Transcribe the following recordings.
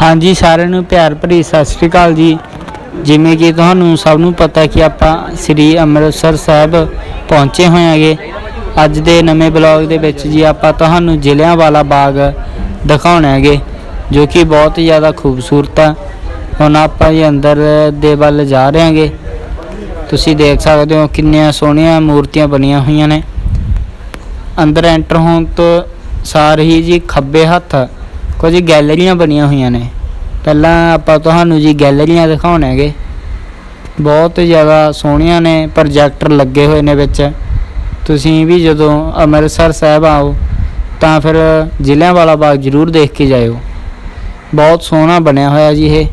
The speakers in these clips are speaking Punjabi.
ਹਾਂਜੀ, ਸਾਰਿਆਂ ਨੂੰ ਪਿਆਰ ਭਰੀ ਸਤਿ ਸ਼੍ਰੀ ਅਕਾਲ ਜੀ। ਜਿਵੇਂ ਕਿ ਤੁਹਾਨੂੰ ਸਭ ਨੂੰ ਪਤਾ ਕਿ ਆਪਾਂ ਸ੍ਰੀ ਅੰਮ੍ਰਿਤਸਰ ਸਾਹਿਬ ਪਹੁੰਚੇ ਹੋਏ ਹਾਂਗੇ। ਅੱਜ ਦੇ ਨਵੇਂ ਬਲੌਗ ਦੇ ਵਿੱਚ ਜੀ ਆਪਾਂ ਤੁਹਾਨੂੰ ਜ਼ਿਲ੍ਹਿਆਂਵਾਲਾ ਬਾਗ ਦਿਖਾਉਣਾ ਹੈਗੇ, ਜੋ ਕਿ ਬਹੁਤ ਜ਼ਿਆਦਾ ਖੂਬਸੂਰਤ ਆ। ਹੁਣ ਆਪਾਂ ਜੀ ਅੰਦਰ ਦੇ ਵੱਲ ਜਾ ਰਹੇ ਹਾਂਗੇ। ਤੁਸੀਂ ਦੇਖ ਸਕਦੇ ਹੋ ਕਿੰਨੀਆਂ ਸੋਹਣੀਆਂ ਮੂਰਤੀਆਂ ਬਣੀਆਂ ਹੋਈਆਂ ਨੇ। ਅੰਦਰ ਐਂਟਰ ਹੋਣ ਤੋਂ ਸਾਰ ਹੀ ਜੀ ਖੱਬੇ ਹੱਥ ਕੁਝ ਗੈਲਰੀਆਂ ਬਣੀਆਂ ਹੋਈਆਂ ਨੇ। ਪਹਿਲਾਂ ਆਪਾਂ ਤੁਹਾਨੂੰ ਜੀ ਗੈਲਰੀਆਂ ਦਿਖਾਉਣਾਂਗੇ ਬਹੁਤ ਜ਼ਿਆਦਾ ਸੋਹਣੀਆਂ ਨੇ, ਪ੍ਰੋਜੈਕਟਰ ਲੱਗੇ ਹੋਏ ਨੇ ਵਿੱਚ। ਤੁਸੀਂ ਵੀ ਜਦੋਂ ਅੰਮ੍ਰਿਤਸਰ ਸਾਹਿਬ ਆਓ, ਤਾਂ ਫਿਰ ਜ਼ਿਲ੍ਹਿਆਂਵਾਲਾ ਬਾਗ ਜ਼ਰੂਰ ਦੇਖ ਕੇ ਜਾਇਓ। ਬਹੁਤ ਸੋਹਣਾ ਬਣਿਆ ਹੋਇਆ ਜੀ ਇਹ।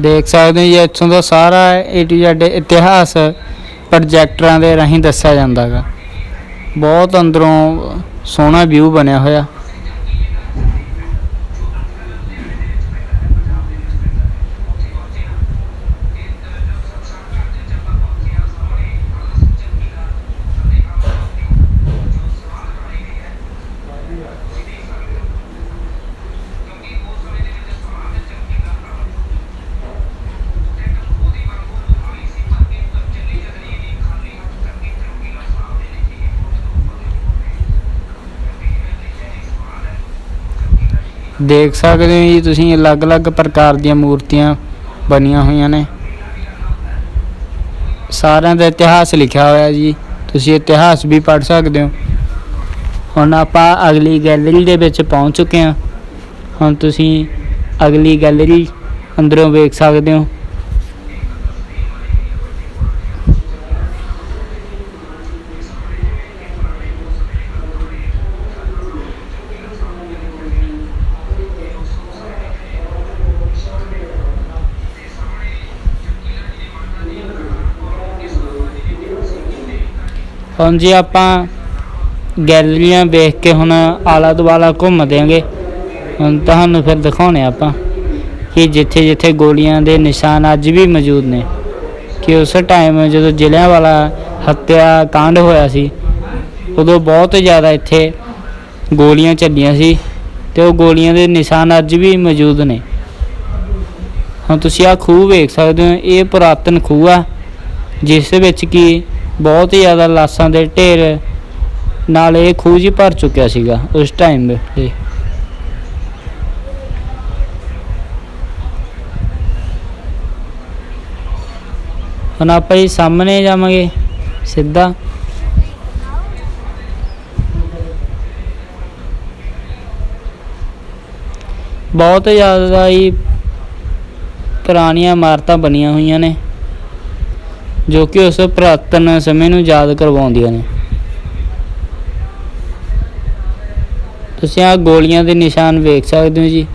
ਦੇਖ ਸਕਦੇ ਹੋ ਜੀ, ਇੱਥੋਂ ਦਾ ਸਾਰਾ ਏ ਟੂ ਜ਼ੈਡ ਇਤਿਹਾਸ ਪ੍ਰੋਜੈਕਟਰਾਂ ਦੇ ਰਾਹੀਂ ਦੱਸਿਆ ਜਾਂਦਾਗਾ। ਬਹੁਤ ਅੰਦਰੋਂ ਸੋਹਣਾ ਵਿਊ ਬਣਿਆ ਹੋਇਆ। ਦੇਖ ਸਕਦੇ ਹੋ ਜੀ, ਤੁਸੀਂ ਅਲੱਗ-ਅਲੱਗ ਪ੍ਰਕਾਰ ਦੀਆਂ ਮੂਰਤੀਆਂ ਬਣੀਆਂ ਹੋਈਆਂ ਨੇ। ਸਾਰਿਆਂ ਦਾ ਇਤਿਹਾਸ ਲਿਖਿਆ ਹੋਇਆ ਜੀ, ਤੁਸੀਂ ਇਤਿਹਾਸ ਵੀ ਪੜ੍ਹ ਸਕਦੇ ਹੋ। ਹੁਣ ਆਪਾਂ ਅਗਲੀ ਗੈਲਰੀ ਦੇ ਵਿੱਚ ਪਹੁੰਚ ਚੁੱਕੇ ਹਾਂ। ਹੁਣ ਤੁਸੀਂ ਅਗਲੀ ਗੈਲਰੀ ਅੰਦਰੋਂ ਵੇਖ ਸਕਦੇ ਹੋ। ਹੁਣ ਜੀ ਆਪਾਂ ਗੈਲਰੀਆਂ ਵੇਖ ਕੇ ਹੁਣ ਆਲਾ ਦੁਆਲਾ ਘੁੰਮ ਦਿਆਂਗੇ। ਹੁਣ ਤੁਹਾਨੂੰ ਫਿਰ ਦਿਖਾਉਣੇ ਆਪਾਂ ਕਿ ਜਿੱਥੇ ਜਿੱਥੇ ਗੋਲੀਆਂ ਦੇ ਨਿਸ਼ਾਨ ਅੱਜ ਵੀ ਮੌਜੂਦ ਨੇ। ਕਿ ਉਸ ਟਾਈਮ ਜਦੋਂ ਜ਼ਿਲ੍ਹਿਆਂ ਵਾਲਾ ਹੱਤਿਆ ਕਾਂਡ ਹੋਇਆ ਸੀ, ਉਦੋਂ ਬਹੁਤ ਜ਼ਿਆਦਾ ਇੱਥੇ ਗੋਲੀਆਂ ਚੱਲੀਆਂ ਸੀ ਤੇ ਉਹ ਗੋਲੀਆਂ ਦੇ ਨਿਸ਼ਾਨ ਅੱਜ ਵੀ ਮੌਜੂਦ ਨੇ। ਹੁਣ ਤੁਸੀਂ ਆ ਖੂਹ ਵੇਖ ਸਕਦੇ ਹੋ, ਇਹ ਪੁਰਾਤਨ ਖੂਹ ਆ, ਜਿਸ ਵਿੱਚ ਕਿ ਬਹੁਤ ਹੀ ਜ਼ਿਆਦਾ ਲਾਸ਼ਾਂ ਦੇ ਢੇਰ ਨਾਲ ਇਹ ਖੂਹ ਜੀ ਭਰ ਚੁੱਕਿਆ ਸੀਗਾ ਉਸ ਟਾਈਮ ਤੇ ਹੁਣ ਆਪਾਂ ਜੀ ਸਾਹਮਣੇ ਜਾਵਾਂਗੇ, ਸਿੱਧਾ। ਬਹੁਤ ਜ਼ਿਆਦਾ ਹੀ ਪੁਰਾਣੀਆਂ ਇਮਾਰਤਾਂ ਬਣੀਆਂ ਹੋਈਆਂ ਨੇ। ਜੋ ਕਿ ਉਸ ਪੁਰਾਤਨ ਸਮੇਂ ਨੂੰ ਯਾਦ ਕਰਵਾਉਂਦੀਆਂ ਨੇ। ਤੁਸੀਂ ਆ ਗੋਲੀਆਂ ਦੇ ਨਿਸ਼ਾਨ ਵੇਖ ਸਕਦੇ ਹੋ ਜੀ।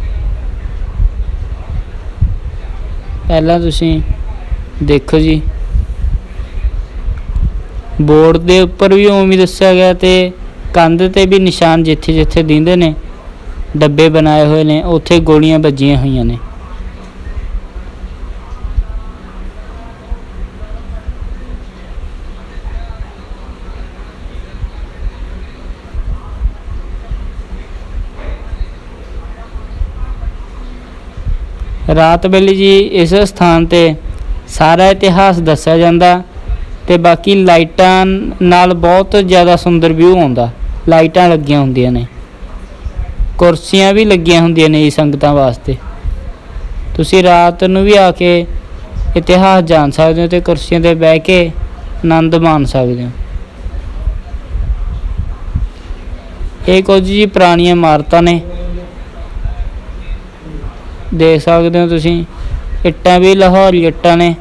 ਪਹਿਲਾਂ ਤੁਸੀਂ ਦੇਖੋ ਜੀ। ਬੋਰਡ ਦੇ ਉੱਪਰ ਵੀ ਉਵੇਂ ਦੱਸਿਆ ਗਿਆ ਤੇ ਕੰਧ ਤੇ ਵੀ ਨਿਸ਼ਾਨ ਜਿੱਥੇ ਜਿੱਥੇ ਦਿੰਦੇ ਨੇ, ਡੱਬੇ ਬਣਾਏ ਹੋਏ ਨੇ, ਉੱਥੇ ਗੋਲੀਆਂ ਵੱਜੀਆਂ ਹੋਈਆਂ ਨੇ। ਰਾਤ ਵੇਲੇ ਜੀ ਇਸ ਸਥਾਨ ਤੇ ਸਾਰਾ ਇਤਿਹਾਸ ਦੱਸਿਆ ਜਾਂਦਾ ਤੇ ਬਾਕੀ ਲਾਈਟਾਂ ਨਾਲ ਬਹੁਤ ਜ਼ਿਆਦਾ ਸੁੰਦਰ ਵਿਊ ਆਉਂਦਾ। ਲਾਈਟਾਂ ਲੱਗੀਆਂ ਹੁੰਦੀਆਂ ਨੇ। ਕੁਰਸੀਆਂ ਵੀ ਲੱਗੀਆਂ ਹੁੰਦੀਆਂ ਨੇ ਜੀ ਸੰਗਤਾਂ ਵਾਸਤੇ। ਤੁਸੀਂ ਰਾਤ ਨੂੰ ਵੀ ਆ ਕੇ ਇਤਿਹਾਸ ਜਾਣ ਸਕਦੇ ਹੋ ਤੇ ਕੁਰਸੀਆਂ ਤੇ ਬਹਿ ਕੇ ਆਨੰਦ ਮਾਣ ਸਕਦੇ ਹੋ। ਇਹ ਕੁਝ ਜੀ ਪੁਰਾਣੀਆਂ ਇਮਾਰਤਾਂ ਨੇ। ਦੇਖ ਸਕਦੇ ਹੋ ਤੁਸੀਂ, ਇੱਟਾਂ ਵੀ ਲਾਹੌਰੀ ਇੱਟਾਂ ਨੇ।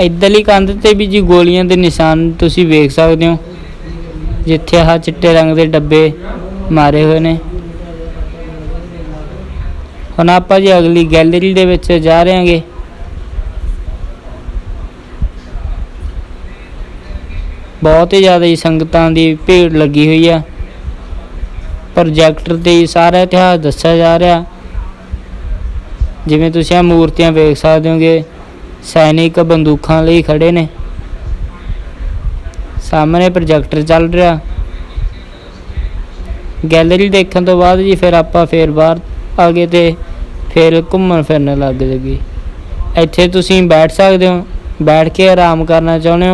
ਇੱਧਰਲੀ ਕੰਧ ਤੇ ਵੀ ਜੀ ਗੋਲੀਆਂ ਦੇ ਨਿਸ਼ਾਨ ਤੁਸੀਂ ਵੇਖ ਸਕਦੇ ਹੋ, ਜਿੱਥੇ ਆਹ ਚਿੱਟੇ ਰੰਗ ਦੇ ਡੱਬੇ ਮਾਰੇ ਹੋਏ ਨੇ। ਹੁਣ ਆਪਾਂ ਜੀ ਅਗਲੀ ਗੈਲਰੀ ਦੇ ਵਿੱਚ ਜਾ ਰਹੇ ਹਾਂਗੇ। ਬਹੁਤ ਹੀ ਜ਼ਿਆਦਾ ਹੀ ਸੰਗਤਾਂ ਦੀ ਭੀੜ ਲੱਗੀ ਹੋਈ ਆ। ਪ੍ਰੋਜੈਕਟਰ ਤੇ ਹੀ ਸਾਰਾ ਇਤਿਹਾਸ ਦੱਸਿਆ ਜਾ ਰਿਹਾ। ਜਿਵੇਂ ਤੁਸੀਂ ਆ ਮੂਰਤੀਆਂ ਵੇਖ ਸਕਦੇ ਹੋਗੇ, ਸੈਨਿਕ ਬੰਦੂਕਾਂ ਲਈ ਖੜੇ ਨੇ। ਸਾਹਮਣੇ ਪ੍ਰੋਜੈਕਟਰ ਚੱਲ ਰਿਹਾ। ਗੈਲਰੀ ਦੇਖਣ ਤੋਂ ਬਾਅਦ ਜੀ ਫਿਰ ਆਪਾਂ ਫੇਰ ਬਾਹਰ ਆ ਗਏ ਤੇ ਫਿਰ ਘੁੰਮਣ ਫਿਰਨ ਲੱਗ ਜਗੀ। ਇੱਥੇ ਤੁਸੀਂ ਬੈਠ ਸਕਦੇ ਹੋ। ਬੈਠ ਕੇ ਆਰਾਮ ਕਰਨਾ ਚਾਹੁੰਦੇ ਹੋ।